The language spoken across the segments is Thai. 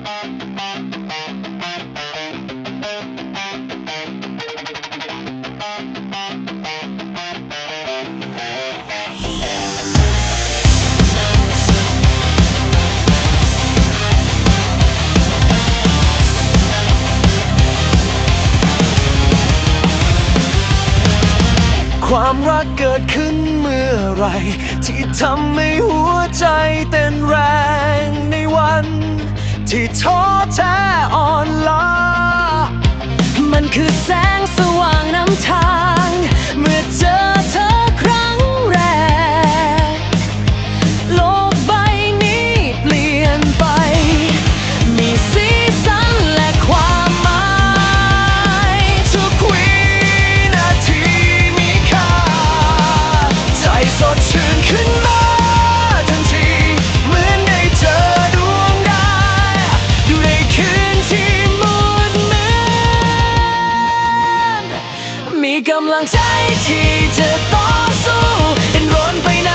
ความรักเกิดขึ้นเมื่อไร ที่ทำให้หัวใจเต้นแรงในวัน ที่ท้อแท้อ่อนล้ามันคือแสงสว่างน้ำทา ที่จะต่อสู้ดิ้นรนไปไหน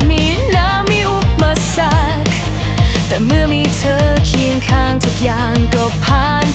จมีน้ำมีอุปสรรคแต่เมื่อมีเธอเคียงข้างทุกอย่างก็ผ่าน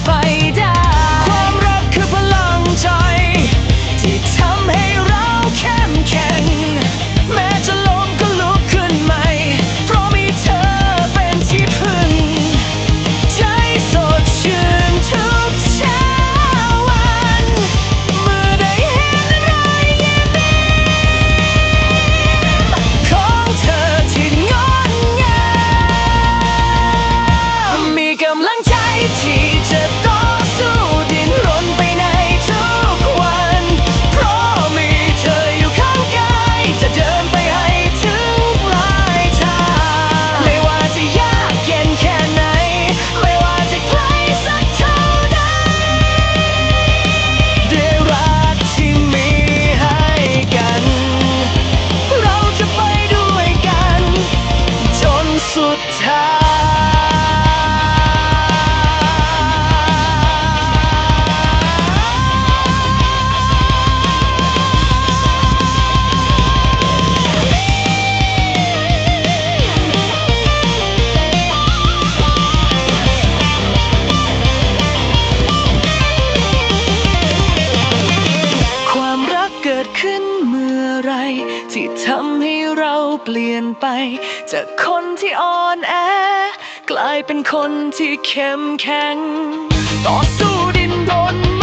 เปลี่ยนไป จากคนที่อ่อนแอ กลายเป็นคนที่เข้มแข็ง ต่อสู้ดินรน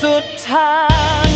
so tired.